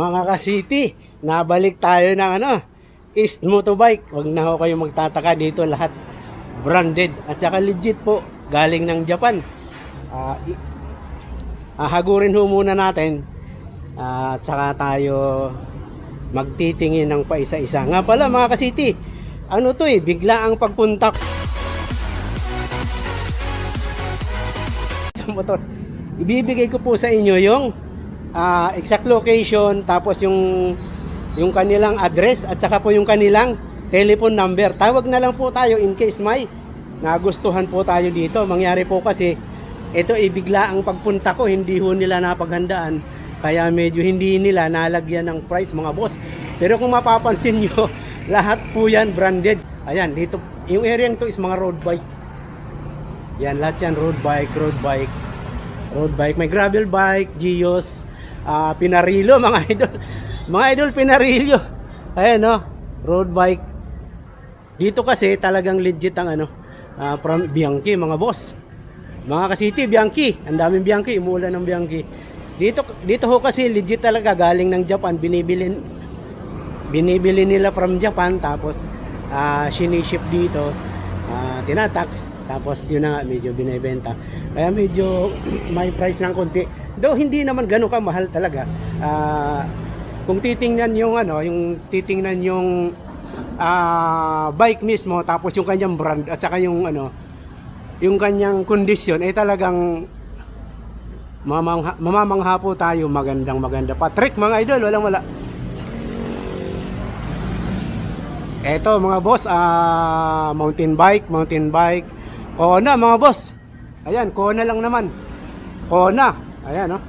Mga ka-city, nabalik tayo ng ano, East Motobike. Huwag na ho kayo magtataka dito lahat branded at saka legit po galing ng Japan. I- ahagurin ho muna natin ah, at saka tayo magtitingin ng paisa-isa. Nga pala mga ka-city, ano to eh, bigla ang pagpunta sa motor. Ibibigay ko po sa inyo yung ah, exact location tapos yung yung kanilang address at saka po yung kanilang telephone number. Tawag na lang po tayo in case may nagustuhan po tayo dito. Mangyari po kasi ito ibigla ang pagpunta ko, hindi ho nila napaghandaan. Kaya medyo hindi nila nalagyan ng price mga boss. Pero kung mapapansin nyo, lahat po yan branded. Ayan, dito, yung area to is mga road bike. Yan, lahat yan, road bike, road bike. Road bike, may gravel bike, Gios, ah, Pinarilo, mga idol. Mga idol, Pinarilo. Ayan, no, road bike. Dito kasi talagang legit ang ano, ah, from Bianchi, mga boss. Mga kasiti, Bianchi. Ang daming Bianchi, umuulan ng Bianchi. Dito, dito ho kasi legit talaga galing ng Japan, binibili, binibili nila from Japan, tapos ah siniship dito, ah, tinatax, tapos yun na nga, medyo binibenta. Kaya medyo may price ng konti. Though hindi naman ganun kamahal talaga. Ah, kung titingnan yung ano, yung titingnan yung ah, bike mismo, tapos yung kanyang brand at saka yung ano, yung kanyang kondisyon ay talagang mamamangha, mamamangha po tayo magandang maganda. Patrick mga idol, walang wala. Eto mga boss, ah mountain bike, mountain bike. Kona mga boss. Ayan, Kona lang naman. Kona. Ayan, oh.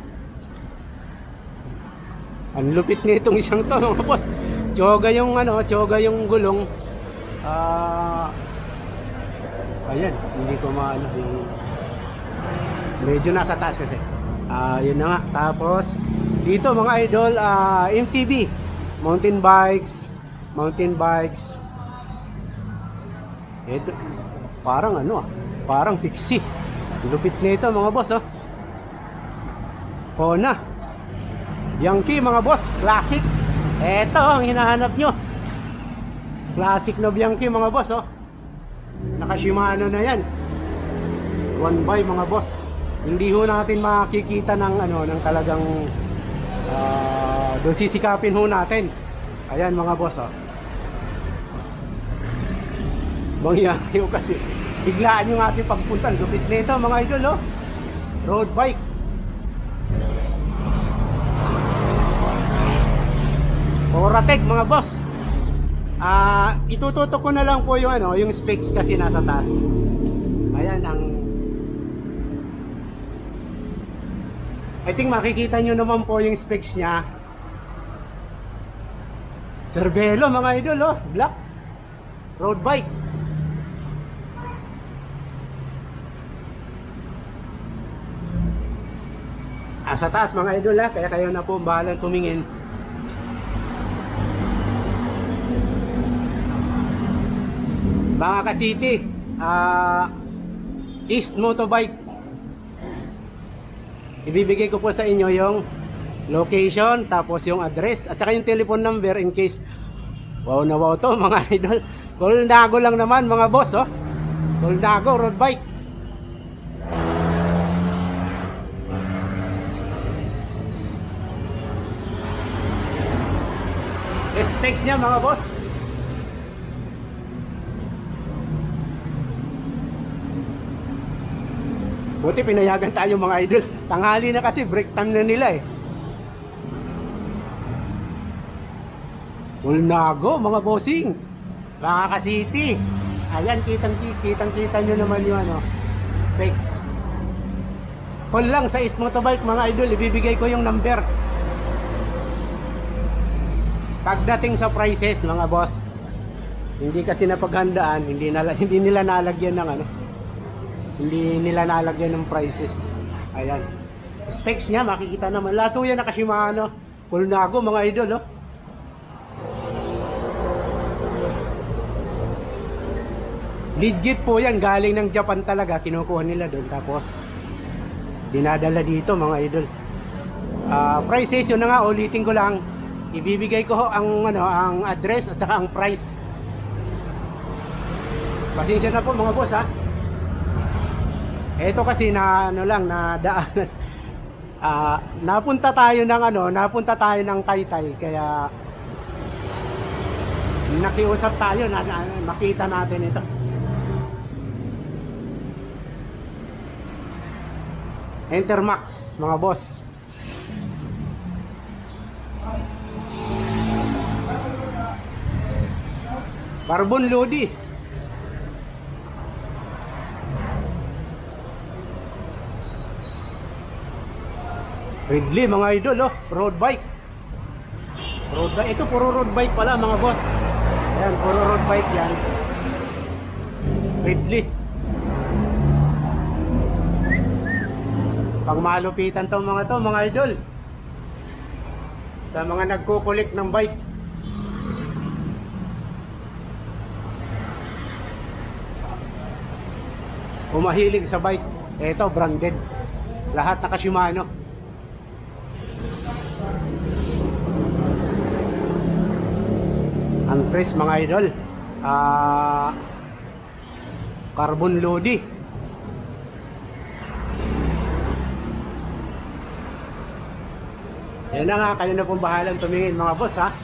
Ang lupit nitong isang to mga boss. Tsoga yung ano, tsoga yung gulong. Ah Ayan, hindi ko maano yung medyo nasa taas kasi. Ah, yun na nga. Tapos dito mga idol, ah MTB, mountain bikes, mountain bikes. Ito, parang ano ah, parang fixie. Lupit nito mga boss oh. Kona. Yankee mga boss, classic. Ito ang hinahanap nyo. Classic na Bianchi mga boss oh. Naka Shimano na yan. One by mga boss. Hindi ho natin makikita ng ano ng talagang ah, doon sisikapin ho natin. Ayan mga boss oh. Mangyari ho kasi. Biglaan yung ating pagpuntan. Lupit nito mga idol oh. Road bike. Oratec mga boss. Ah, itututok ko na lang po yung ano, yung specs kasi nasa taas. Ayan ang I think makikita nyo naman po yung specs niya. Cervelo mga idol oh, black road bike. Ah, sa taas mga idol ha, kaya kayo na po bahalang tumingin. Mga ka-city, ah East Motobike. Ibibigay ko po sa inyo yung location, tapos yung address, at saka yung telephone number in case wow na wow to mga idol. Colnago lang naman mga boss, oh. Colnago road bike. Specs niya mga boss. Buti pinayagan tayo mga idol. Tanghali na kasi, break time na nila eh. Ulnago, mga bossing. Mga ka-city. Ayan, kitang, kitang kita nyo naman yung ano, specs. Call lang sa East Motobike mga idol, ibibigay ko yung number. Pagdating sa prices mga boss, hindi kasi napaghandaan, hindi, nala, hindi nila nalagyan ng ano, hindi nila nalagyan ng prices. Ayan. Specs niya, makikita naman. Lahat po yan naka Shimano. Pulnago, mga idol, oh. Legit po yan. Galing ng Japan talaga. Kinukuha nila doon. Tapos, dinadala dito, mga idol. Ah, prices yun na nga ulitin ko lang. Ibibigay ko ang ano ang address at saka ang price. Pasensya na po mga boss ha. Ito kasi na ano lang na daan. Ah, napunta tayo ng ano, napunta tayo ng Taytay kaya nakiusap tayo na, na makita natin ito. Entermax mga boss. Carbon Lodi. Ridley mga idol oh, road bike. Road bike. Ito puro road bike pala mga boss. Ayan, puro road bike yan. Ridley. Pang malupitan tong mga to mga idol. Sa mga nagkukulik ng bike. Umahilig sa bike. Ito, branded. Lahat naka Shimano. Ang press mga idol. Ah carbon Lodi. Yan na nga, kayo na pong bahalang tumingin mga boss ha.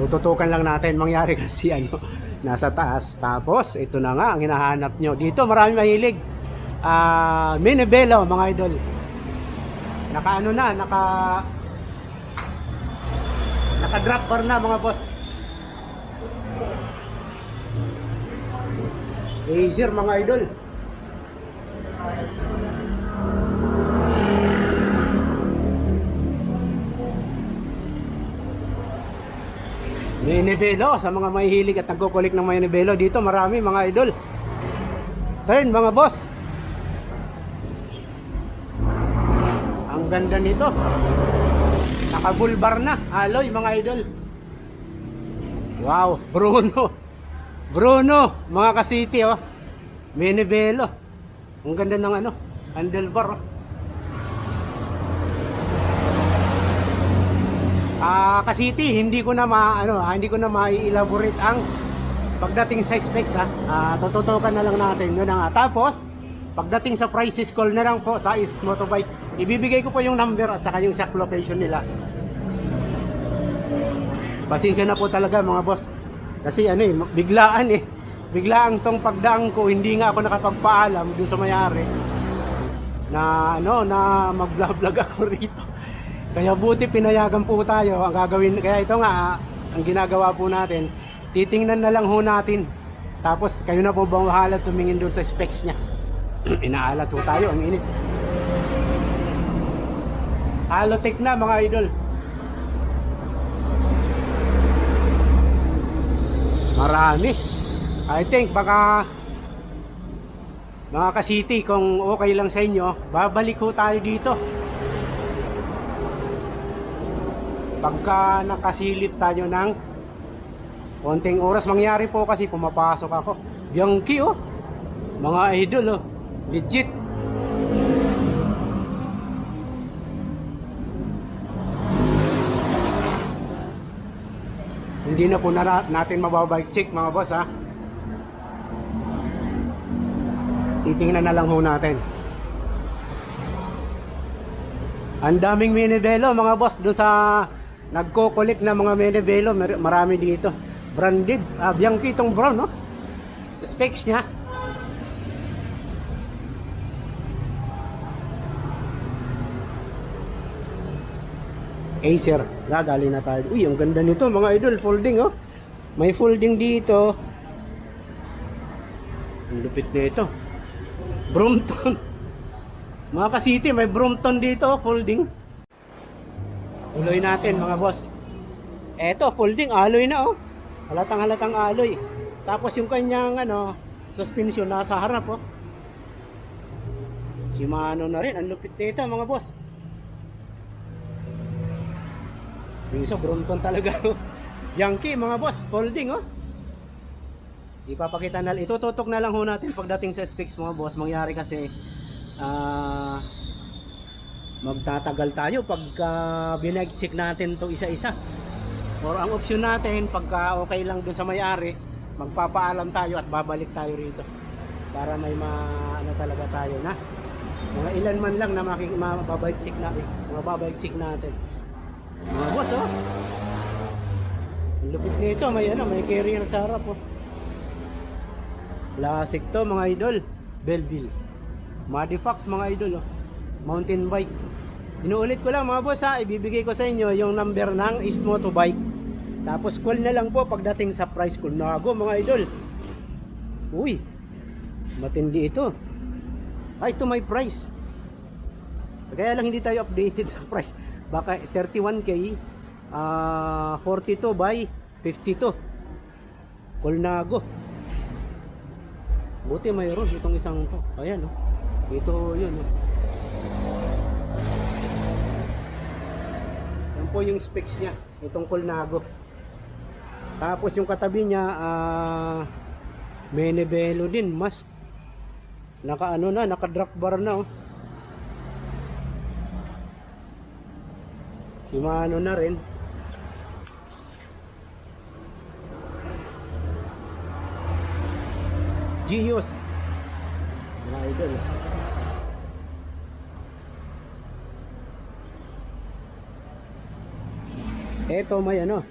Tututukan lang natin mangyari kasi ano, nasa taas. Tapos, ito na nga ang hinahanap nyo. Dito marami mahilig. Ah, Minibelo mga idol. Naka ano na, naka naka drop bar na mga boss. Acer mga idol. May nibelo sa mga mahihilig at nagkukulik ng may nibelo dito marami mga idol. Turn mga boss. Ganda nito. Nakabulbar na, alloy mga idol. Wow, Bruno. Bruno, mga kasiti oh. Menebelo. Ang ganda ng ano, handlebar oh. Ah, kasiti, hindi ko na ma ano, ah, hindi ko na mai-elaborate ang pagdating sa specs ha. Ah, tututukan na lang natin 'yun na nga. Tapos, pagdating sa prices call na lang po sa East Motorbike, ibibigay ko po yung number at saka yung exact location nila. Pasensya na po talaga mga boss. Kasi ano eh, biglaan eh. Biglaan tong pagdaang ko, hindi nga ako nakapagpaalam dun sa mayari na ano na mag-vlog ako rito. Kaya buti pinayagan po tayo. Ang gagawin kaya ito nga ang ginagawa po natin, titingnan na lang ho natin. Tapos kayo na po bang bahala tumingin doon sa specs niya. Inaalat po tayo, ang init. Halotek na mga idol. Marami. I think baka mga ka-city kung okay lang sa inyo, babalik ho tayo dito. Pagka nakasilip tayo ng konting oras, mangyari po kasi pumapasok ako. Bianchi oh, mga idol oh, legit. Hindi na po na natin mababike check mga boss ha. Titingnan na lang ho natin. Ang daming minibelo mga boss doon sa nagko-collect na mga minibelo, mar- marami dito. Branded, ah, Bianchi itong brown no? Specs niya. Acer. Gagaling na tayo. Uy, ang ganda nito mga idol. Folding oh. May folding dito. Ang lupit nito. Brompton. Mga ka-city, may Brompton dito. Folding. Tuloy natin mga boss. Eto, folding. Alloy na oh. Halatang halatang alloy. Tapos yung kanyang ano, suspension nasa harap oh. Shimano na rin. Ang lupit nito mga boss. Yung isa, Brompton talaga. oh. Yankee, mga boss, folding, oh. ipapakita na itututok na lang ho natin pagdating sa specs mga boss mangyari kasi ah magtatagal tayo pagka binag-check natin to isa-isa or ang option natin pagka okay lang dun sa may-ari magpapaalam tayo at babalik tayo rito para may ma ano talaga tayo na mga ilan man lang na makik mababike natin mga babike natin mga boss oh. Ang lupit nito may ano may carrier sa harap oh. Classic to mga idol. Belleville. Madifax mga idol oh. Mountain bike. Inuulit ko lang mga boss ha. Ibibigay ko sa inyo yung number ng East Motobike. Tapos call na lang po pagdating sa price call nago mga idol. Uy matindi ito. Ay ito may price. Kaya lang hindi tayo updated sa price baka 31k ah 42 by 52 Colnago. Buti mayroon itong isang to. Ayan oh. Ito yun oh. Yan po yung specs niya itong Colnago. Tapos yung katabi niya ah Menebelo din. Mas naka ano na naka drop bar na oh Shimano na rin. Gios mga idol. Eto may ano.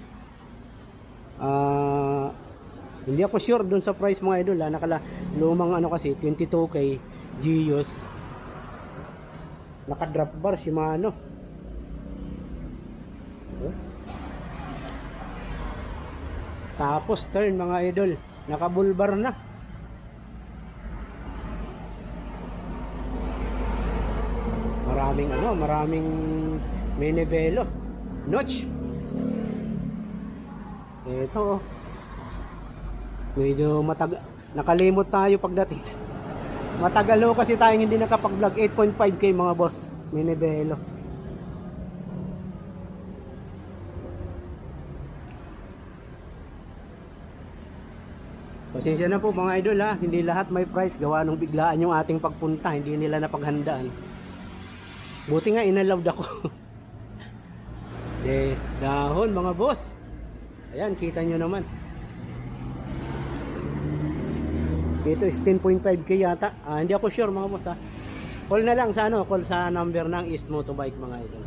Ah hindi ako sure dun sa price mga idol ha. Nakala lumang ano kasi 22k Gios naka drop bar Shimano Tapos turn mga idol. Naka bulbar na. Maraming ano maraming menebelo notch. Ito oh. medyo matag nakalimot tayo pagdating sa matagal kasi tayong hindi nakapag vlog 8.5k mga boss. Menebelo Pasensya na po mga idol ha, hindi lahat may price gawa nung biglaan yung ating pagpunta, hindi nila napaghandaan. Buti nga inallowed ako. eh, dahon mga boss. Ayan, kita nyo naman. Ito is 10.5k yata. Ah, hindi ako sure mga boss ha. Call na lang sa ano, call sa number ng East Motobike mga idol.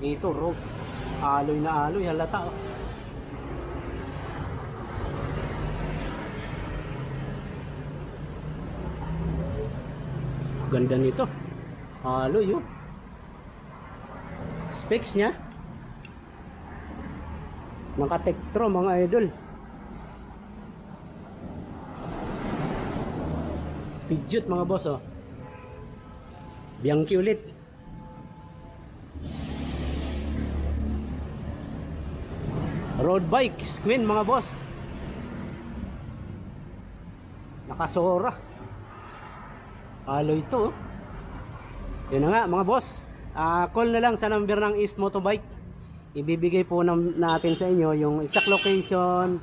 Ito, rope. Aloy na aloy, halata oh. Ganda nito. Halo yun. Specs niya. Naka-Tektro mga idol. Pidgeot mga boss oh. Bianchi ulit. Road bike, squin mga boss. Nakasora. Aloy ito. oh. Yun na nga mga boss. Ah, call na lang sa number ng East Motobike. Ibibigay po natin sa inyo yung exact location.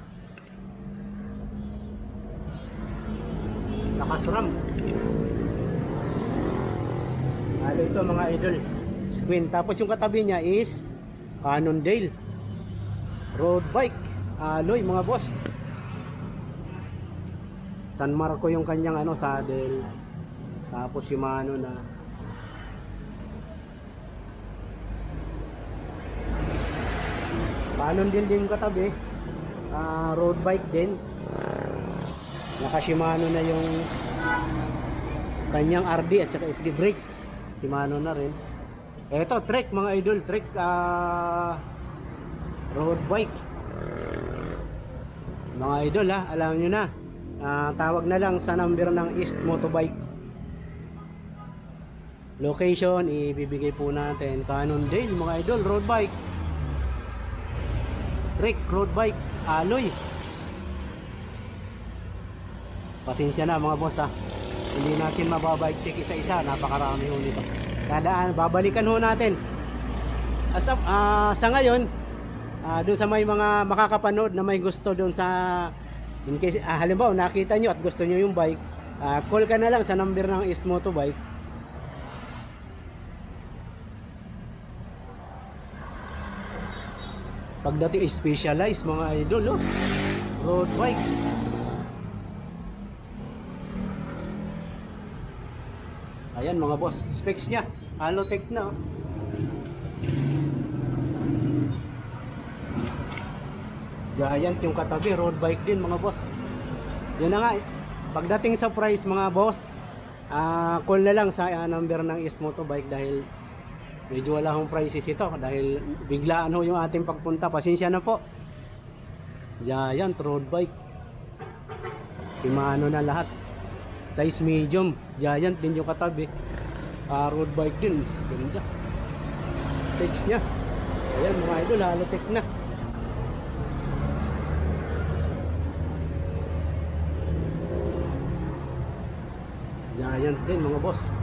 Nakasram. Aloy ito mga idol. Squin. Tapos yung katabi niya is Cannondale. Road bike. Aloy mga boss. San Marco yung kanyang ano saddle. Tapos Shimano na Canon din din katabi. Ah, road bike din. Naka Shimano na yung kanyang RD at saka FD brakes. Shimano na rin. Eto, trek mga idol, trek ah road bike. Mga idol ha, alam nyo na. Ah, tawag na lang sa number ng East Motobike. Location, ibibigay po natin. Cannondale, mga idol, road bike. Rick, road bike, alloy. Pasensya na mga boss ha. Hindi natin mababike check isa-isa. Napakarami ho nito. Kadaan, babalikan ho natin. As of, ah, sa ngayon, Ah, doon sa may mga makakapanood na may gusto doon sa in case ah, halimbawa nakita nyo at gusto nyo yung bike, ah, call ka na lang sa number ng East Motobike. Pagdating specialized mga idol, oh. road bike. Ayan mga boss, specs niya. Halotech na. oh. Giant yung katabi, road bike din mga boss. Yun na nga eh. Pagdating sa price mga boss, ah call na lang sa ah, number ng East Motobike dahil medyo wala akong prices ito dahil biglaan ho yung ating pagpunta. Pasensya na po. Giant road bike. Imano na lahat. Size medium, giant din yung katabi. Ah, road bike din. Ganda. Specs niya. Ayan mga idol, halotech na. Giant din mga boss.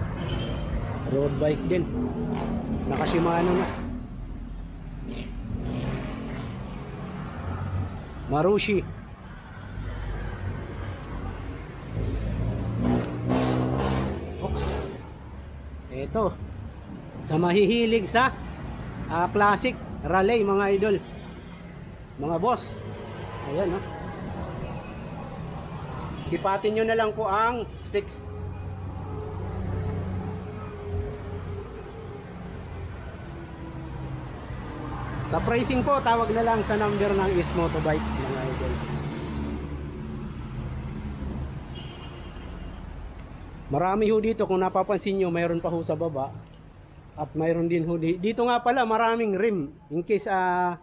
Road bike din. Naka Shimano na. Marushi. Oops. Ito. Sa mahihilig sa ah, classic rally mga idol. Mga boss. Ayan oh. Sipatin nyo na lang po ang specs Sa pricing po, tawag na lang sa number ng East Motobike mga idol. Marami ho dito kung napapansin nyo, mayroon pa ho sa baba. At mayroon din ho di- dito nga pala maraming rim in case ah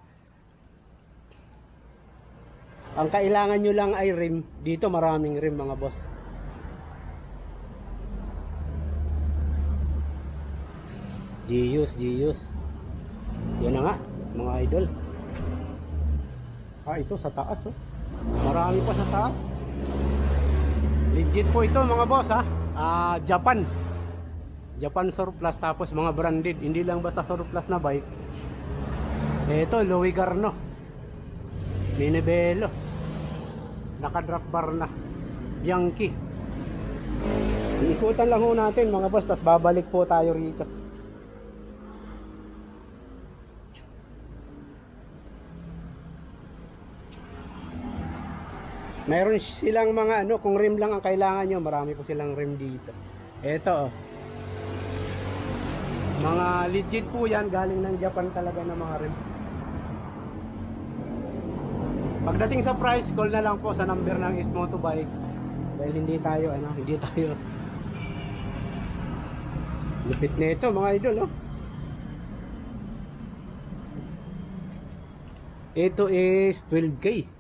ang kailangan nyo lang ay rim. Dito maraming rim mga boss. Gius, Gius. Yan na nga, mga idol. Ah, ito sa taas oh. Marami pa sa taas. Legit po ito mga boss ha. Ah, Japan. Japan surplus tapos mga branded. Hindi lang basta surplus na bike. Ito, Louis Garno. Minibelo. Naka-drop bar na. Bianchi. Ikutan lang ho natin mga boss, tapos babalik po tayo rito. Meron silang mga ano, kung rim lang ang kailangan nyo, marami po silang rim dito. Ito oh. Mga legit po yan, galing ng Japan talaga na mga rim. Pagdating sa price, call na lang po sa number ng East Motobike. Dahil hindi tayo, ano, hindi tayo. Lupit na ito, mga idol, oh. Ito is 12K.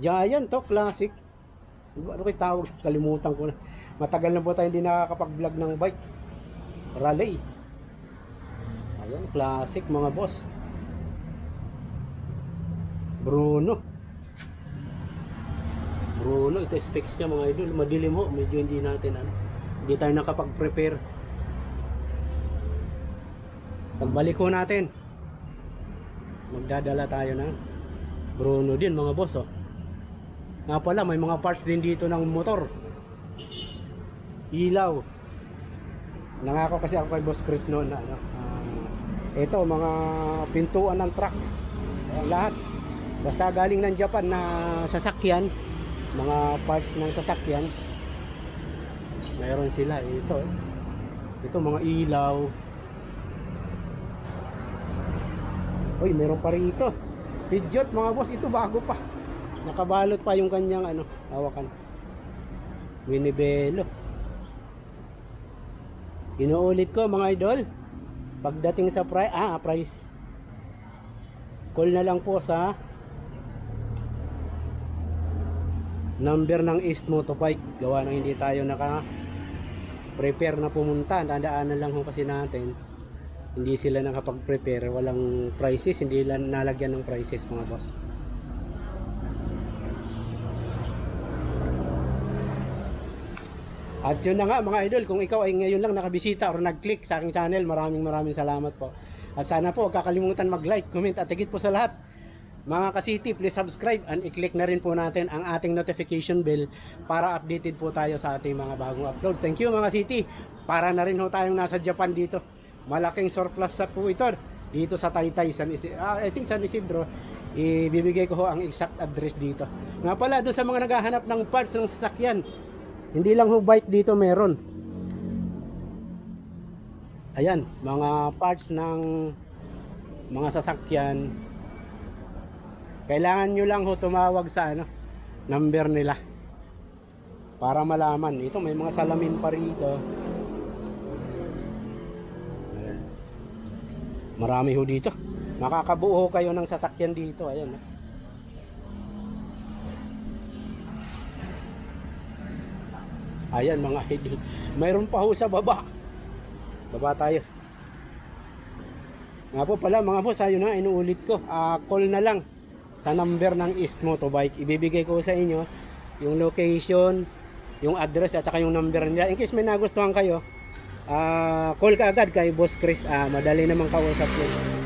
Giant to, classic. Ano kayo tawag? Kalimutan ko na. Matagal na po tayo hindi nakakapag-vlog ng bike. Raleigh. Ayan, classic mga boss. Bruno. Bruno, ito specs niya mga idol. Madilim ho, medyo hindi natin ano. Hindi tayo nakapag-prepare. Pagbalik ko natin, magdadala tayo ng Bruno din mga boss oh. Nga pala, may mga parts din dito ng motor. Ilaw. Nangako kasi ako kay Boss Chris noon na ano. ah, ito, mga pintuan ng truck. Ayan, lahat. Basta galing ng Japan na sasakyan, mga parts ng sasakyan, mayroon sila. Ito, eh. ito mga ilaw. Uy, meron pa rin ito. Pidgeot mga boss, ito bago pa. Nakabalot pa yung kanyang ano, hawakan. Winibelo. Inuulit ko mga idol. Pagdating sa price, ah, price. Call na lang po sa number ng East Motobike. Gawa ng hindi tayo naka prepare na pumunta. Dadaanan lang ho kasi natin. Hindi sila nakapag-prepare. Walang prices. Hindi nalagyan ng prices mga boss. At yun na nga mga idol, kung ikaw ay ngayon lang nakabisita or nag-click sa aking channel, maraming maraming salamat po. At sana po, kakalimutan mag-like, comment at higit po sa lahat. Mga ka-city, please subscribe and i-click na rin po natin ang ating notification bell para updated po tayo sa ating mga bagong uploads. Thank you mga city. Para na rin ho tayong nasa Japan dito. Malaking surplus sa po ito dito sa Taytay, San Isidro. Ah, I think San Isidro. Ibibigay ko ho ang exact address dito. Nga pala, doon sa mga naghahanap ng parts ng sasakyan. Hindi lang ho bike dito meron. Ayan, mga parts ng mga sasakyan. Kailangan nyo lang ho tumawag sa ano, number nila. Para malaman. Ito may mga salamin pa rito. Marami ho dito. Makakabuo kayo ng sasakyan dito. Ayan. Ayan mga idol. Mayroon pa ho sa baba. Baba tayo. Nga po pala mga boss, ayun na, inuulit ko. Ah, call na lang sa number ng East Motobike. Ibibigay ko sa inyo yung location, yung address at saka yung number nila. In case may nagustuhan kayo, ah, call ka agad kay Boss Chris. Ah, madali namang kausap yun.